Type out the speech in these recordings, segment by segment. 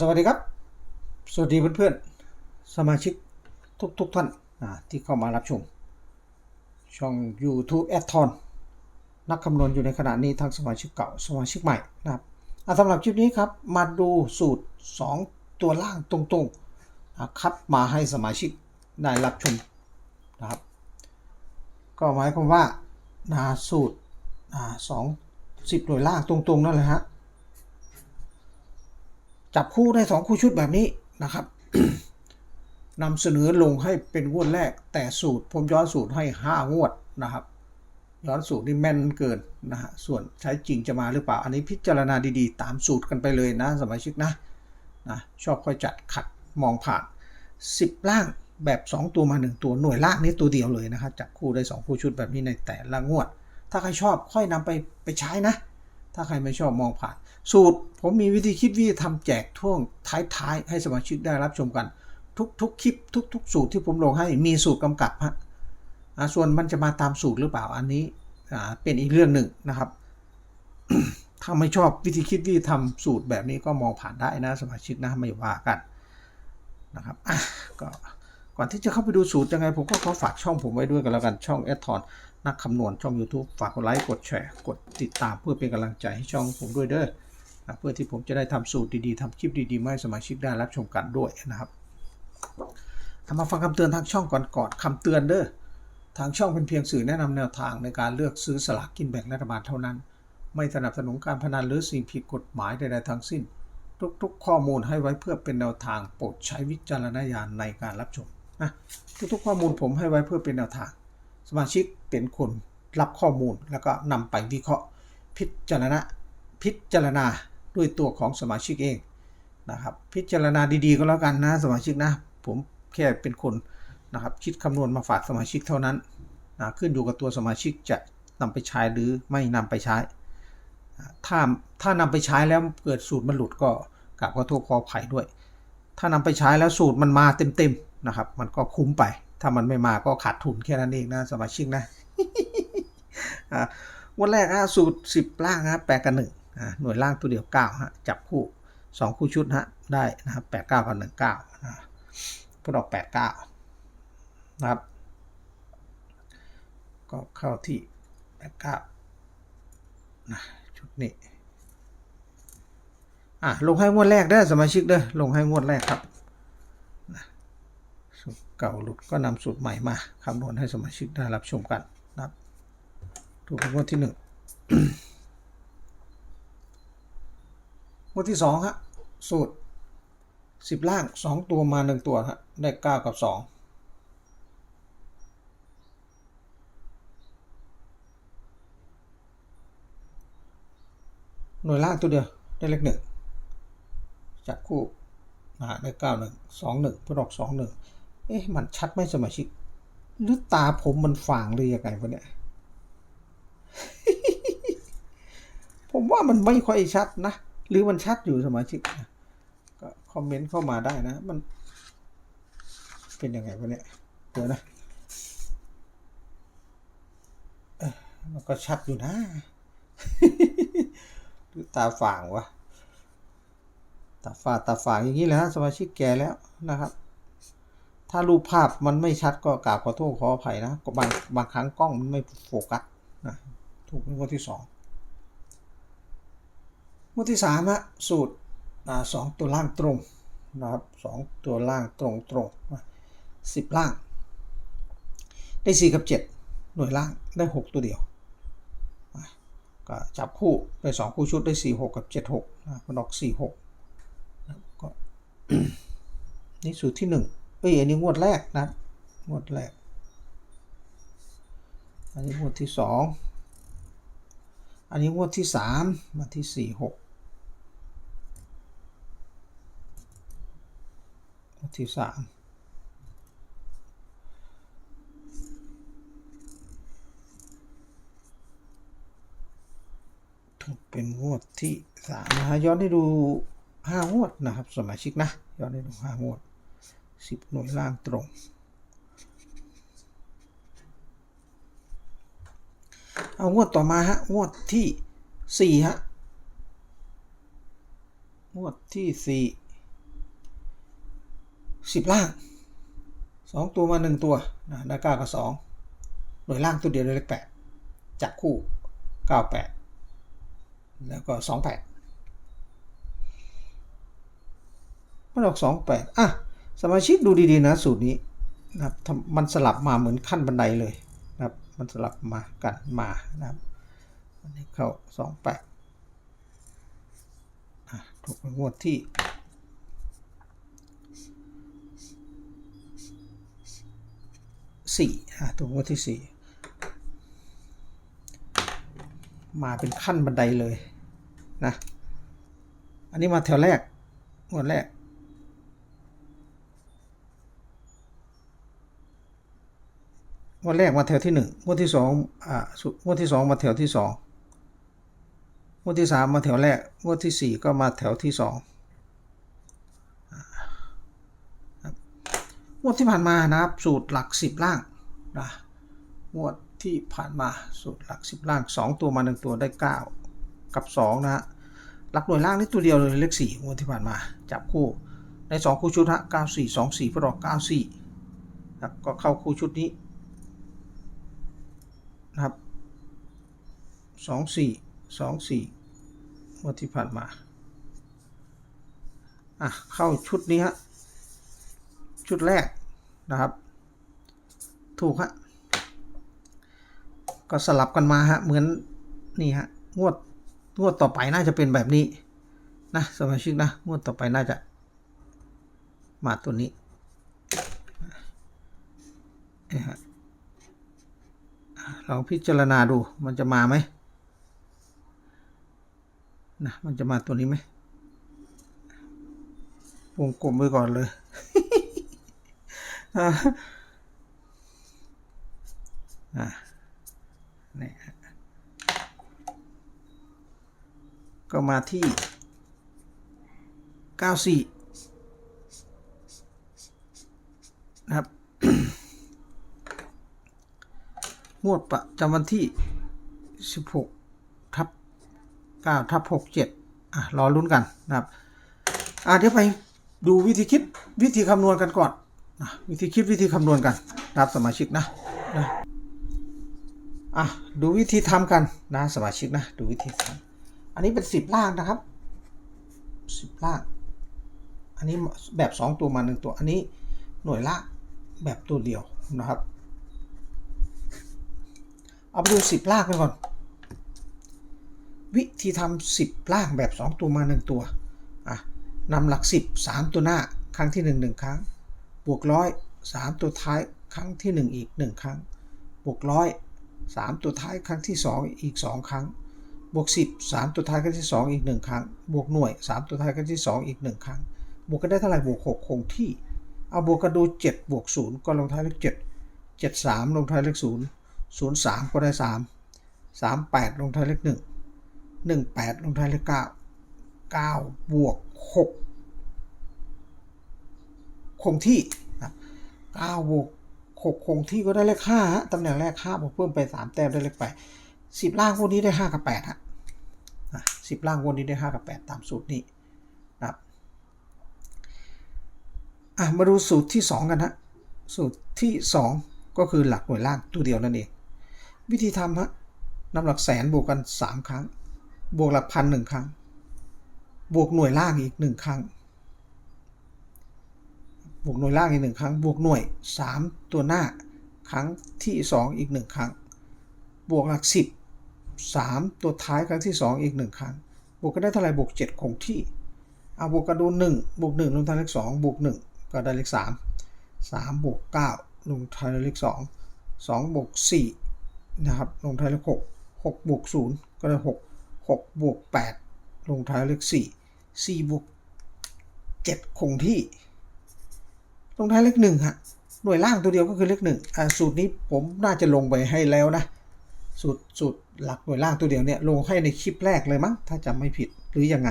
สวัสดีครับ สวัสดีเพื่อนๆ สมาชิกทุกๆทท่านที่เข้ามารับชม ช่อง YouTube แอดทอนนักคำนวณอยู่ในขณะนี้ทั้งสมาชิกเก่าสมาชิกใหม่นะครับสำหรับคลิปนี้ครับ มาดูสูตร 2 ตัวล่างตรงๆนะครับมาให้สมาชิกได้รับชมนะครับ ก็หมายความว่านะสูตรสองสิบหน่วยล่างตรงๆนั่นแหละฮะ จับคู่ได้สองคู่ชุดแบบนี้นะครับนำเสนอลงให้เป็นงวดแรก แต่สูตรผมย้อนสูตรให้ห้างวดนะครับ ย้อนสูตรนี่แม่นเกินนะฮะส่วนใช้จริงจะมาหรือเปล่า อันนี้พิจารณาดีๆ ตามสูตรกันไปเลยนะสมาชิกนะนะชอบค่อยจัดขัดมองผ่าน 10 ล่างแบบ 2 ตัวมา 1 ตัวหน่วยล่างนี้ตัวเดียวเลยนะครับจับคู่ได้ 2 คู่ชุดแบบนี้ในแต่ละงวด ถ้าใครชอบค่อยนำไปไปใช้นะ ถ้าใครไม่ชอบมองผ่าน สูตรผมมีวิธีคิดวิธีทำแจกท่วงท้ายๆ ให้สมาชิกได้รับชมกัน ทุกๆคลิปทุก ๆ สูตรที่ผมลงให้มีสูตรกำกับฮะส่วนมันจะมาตามสูตรหรือเปล่าอันนี้เป็นอีกเรื่องหนึ่งนะครับ ถ้าไม่ชอบวิธีคิดวิธีทำสูตรแบบนี้ก็มองผ่านได้นะสมาชิกนะไม่ว่ากันนะครับก็ ก่อนที่จะเข้าไปดูสูตรยังไง ผมก็ขอฝากช่องผมไว้ด้วยกันแล้วกันช่องแอดทอนนักคำนวณช่อง YouTube ฝากกดไลค์กดแชร์กดติดตามเพื่อเป็นกำลังใจให้ช่องผมด้วยเด้อนะเพื่อที่ผมจะได้ทำสูตรดีๆทำคลิปดีๆมาให้สมาชิกได้รับชมกันด้วยนะครับทำมาฟังคำเตือนทางช่องก่อนก่อนคำเตือนเด้อทางช่องเป็นเพียงสื่อแนะนำแนวทางในการเลือกซื้อสลากกินแบ่งรัฐบาลเท่านั้น ไม่สนับสนุนการพนันหรือสิ่งผิดกฎหมายใดๆทั้งสิ้น ทุกๆ ข้อมูลให้ไว้เพื่อเป็นแนวทางโปรดใช้วิจารณญาณในการรับชม นะทุกๆข้อมูลผมให้ไว้เพื่อเป็นแนวทาง สมาชิกเป็นคนรับข้อมูลแล้วก็นำไปวิเคราะห์พิจารณาพิจารณาด้วยตัวของสมาชิกเองนะครับพิจารณาดีๆก็แล้วกันนะสมาชิกนะ ผมแค่เป็นคนนะครับคิดคำนวณมาฝากสมาชิกเท่านั้นนะขึ้นอยู่กับตัวสมาชิกจะนำไปใช้หรือไม่นำไปใช้ ถ้าถ้านำไปใช้แล้วเกิดสูตรมันหลุดก็กลับขอโทษขออภัยด้วย ถ้านำไปใช้แล้วสูตรมันมาเต็มๆ นะครับ มันก็คุ้มไป ถ้ามันไม่มาก็ขาดทุนแค่นั้นเองนะสมาชิกนะวันแรกฮะสูตร10ล่างฮะแปดกับหนึ่งหน่วยล่างตัวเดียว9ฮะจับคู่2คู่ชุดฮะได้นะครับ8 9กับ1 9นะพอดอก8 9นะครับ ก็เข้าที่8 9นะชุดนี้อะลงให้งวดแรกได้อสมาชิกเด้อลงให้งวดแรกครับ สูตรเก่าหลุดก็นำสูตรใหม่มาคำนวณให้สมาชิกได้รับชมกันนะครับถูกงวดที่หนึ่งงวดที่สองฮะสูตรสิบล่างสองตัวมาหนึ่งตัวฮะได้เก้ากับสองหน่วยล่างตัวเดียวได้เลขหนึ่งจับคู่นะฮะได้เก้าหนึ่งสองหนึ่งเพื่อออกสองหนึ่ง เอ๊ะ มันชัดไหมสมาชิก หรือตาผมมันฝางหรือยังไงวะเนี่ย ผมว่ามันไม่ค่อยชัดนะ หรือมันชัดอยู่สมาชิก ก็คอมเมนต์เข้ามาได้นะ มัน เป็นยังไงวะเนี่ย เดี๋ยวนะเอ้ยมันก็ชัดอยู่นะ หรือตาฝางวะ ตาฝาดตาฝางอย่างนี้แหละฮะสมาชิกแก่แล้วนะครับ ถ้ารูปภาพมันไม่ชัดก็กราบขอโทษขออภัยนะก็บางบางครั้งกล้องมันไม่โฟกัสนะถูกในงวดที่สองงวดที่สามฮะสูตรสองตัวล่างตรงนะครับสองตัวล่างตรงตรงสิบล่าง ได้สี่กับเจ็ดหน่วยล่างได้หกตัวเดียวก็จับคู่ได้สองคู่ชุดได้สี่หกกับเจ็ดหกมันออกสี่หกก็นี่สูตรที่หนึ่ง เอ้ยอันนี้งวดแรกนะงวดแรก อันนี้งวดที่สองอันนี้งวดที่สามมาที่สี่หกงวดที่สามถูกเป็นงวดที่สามนะฮะย้อนให้ดูห้างวดนะครับ สมาชิกนะ ย้อนให้ดูห้างวด สิบหน่วยล่างตรง เอางวดต่อมาฮะ งวดที่สี่ฮะ งวดที่สี่สิบล่างสองตัวมาหนึ่งตัวนะได้เก้ากับสองหน่วยล่างตัวเดียวเลขแปดจับคู่เก้าแปดแล้วก็สองแปดมันออกสองแปดอะ สมาชิกดูดีๆนะสูตรนี้นะครับมันสลับมาเหมือนขั้นบันไดเลยนะครับ มันสลับมากันมานะครับอันนี้เข้าสองแปดอะถูกงวดที่สี่อะตัวงวดที่สี่มาเป็นขั้นบันไดเลยนะ อันนี้มาแถวแรกงวดแรก งวดแรกมาแถวที่หนึ่งงวดที่สองอ่างวดที่สองมาแถวที่สองงวดที่สามมาแถวแรกงวดที่สี่ก็มาแถวที่สองงวดที่ผ่านมานะครับ สูตรหลักสิบล่างนะงวดที่ผ่านมาสูตรหลักสิบล่างสองตัวมาหนึ่งตัวได้เก้ากับสองนะฮะหลักหน่วยล่างนี่ตัวเดียวเลยเลขสี่งวดที่ผ่านมา จับคู่ในสองคู่ชุดฮะเก้าสี่สองสี่พอดอกเก้าสี่ก็เข้าคู่ชุดนี้ นะครับสองสี่สองสี่งวดที่ผ่านมา อะ เข้าชุดนี้ฮะ ชุดแรกนะครับ ถูกฮะ ก็สลับกันมาฮะ เหมือนนี่ฮะ งวด งวดต่อไปน่าจะเป็นแบบนี้นะสมาชิกนะ งวดต่อไปน่าจะ มาตัวนี้นี่ฮะ ลองพิจารณาดูมันจะมาไหมนะมันจะมาตัวนี้ไหมวงกลมไว้ก่อนเลยอ่าอ่านี่ฮะก็มาที่ 94 นะครับ งวดประจำวันที่ 16 ทับ 9 ทับ 67 อะ รอลุ้นกันนะครับ อะเดี๋ยวไปดูวิธีคิดวิธีคำนวณกันก่อนนะวิธีคิดวิธีคำนวณกันนะครับสมาชิกนะนะอะดูวิธีทำกันนะสมาชิกนะ ดูวิธีทำอันนี้เป็นสิบล่างนะครับสิบล่าง อันนี้แบบสองตัวมาหนึ่งตัว อันนี้หน่วยล่างแบบตัวเดียวนะครับ เอาไปดูสิบลากันก่อน วิธีทำสิบลางแบบสองตัวมาหนึ่งตัวอะนำหลักสิบสามตัวหน้าครั้งที่หนึ่งหนึ่งครั้ง บวกร้อยสามตัวท้ายครั้งที่หนึ่งอีกหนึ่งครั้ง บวกร้อยสามตัวท้ายครั้งที่สองอีกสองครั้ง บวกสิบสามตัวท้ายครั้งที่สองอีกหนึ่งครั้ง บวกหน่วยสามตัวท้ายครั้งที่สองอีกหนึ่งครั้ง บวกกันได้เท่าไหร่บวกหกคงที่ เอาบวกกันดูเจ็ดบวกศูนย์ก็ลงท้ายเลขเจ็ดเจ็ดสามลงท้ายเลขศูนย์ ศูนย์สามก็ได้สามสามแปดลงท้ายเลขหนึ่งหนึ่งแปดลงท้ายเลขเก้าเก้าบวกหกคงที่เก้าบวกหกคงที่ก็ได้เลขห้าฮะตำแหน่งแรกห้าบวกเพิ่มไปสามแต้มได้เลขแปดสิบล่างพวกนี้ได้ห้ากับแปดฮะสิบล่างวกนี้ได้ห้ากับแปดตามสูตรนี้นะครับอะมาดูสูตรที่สองกันฮะสูตรที่สองก็คือหลักหน่วยล่างตัวเดียวนั่นเอง วิธีทำฮะนำหลักแสนบวกกันสามครั้ง บวกหลักพันหนึ่งครั้ง บวกหน่วยล่างอีกหนึ่งครั้ง บวกหน่วยล่างอีกหนึ่งครั้ง บวกหน่วย 3 ตัวหน้าครั้งที่ 2 อีก 1 ครั้ง บวกหลัก 10 3 ตัวท้ายครั้งที่ 2 อีก 1 ครั้ง บวกกันได้เท่าไหร่บวก 7 คงที่เอาบวกกันดู 1 บวก 1 ลงท้ายเลข2บวก 1 ก็ได้เลข 3 3 บวก 9 ลงท้ายเลข 2 2 บวก 4 นะครับลงท้ายเลข6 6บวก0ก็ได้6 6บวก8ลงท้ายเลข4 4บวก7คงที่ ลงท้ายเลขหนึ่งฮะหน่วยล่างตัวเดียวก็คือเลขหนึ่งอ่าสูตรนี้ผมน่าจะลงไปให้แล้วนะสูตรสูตรหลักหน่วยล่างตัวเดียวเนี่ยลงให้ในคลิปแรกเลยมั้งถ้าจำไม่ผิดหรือยังไง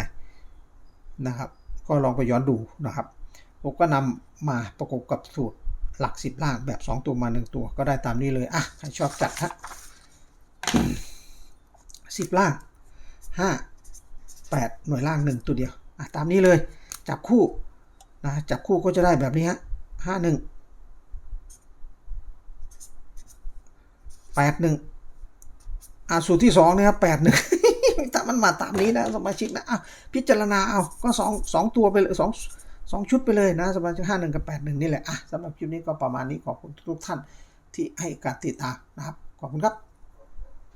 นะครับ ก็ลองไปย้อนดูนะครับผมก็นำมาประกบกับสูตร หลักสิบล่างแบบ 2 ตัวมา 1 ตัวก็ได้ตามนี้เลย อะ ใครชอบจัดฮะสิบล่างห้าแปดหน่วยล่างหนึ่งตัวเดียว อะ ตามนี้เลย จับคู่นะ จับคู่ก็จะได้แบบนี้ฮะห้าหนึ่งแปดหนึ่งอ่าสูตรที่สองนะครับแปดหนึ่งถ้ามันมาตามนี้นะสมาชิกนะอะพิจารณาเอาก็สองสองตัวไปเลยสอง สองชุดไปเลยนะสำหรับห้าหนึ่งกับแปดหนึ่งนี่แหละอะสำหรับคลิปนี้ก็ประมาณนี้ขอบคุณทุกท่านที่ให้การติดตามนะครับ ขอบคุณครับ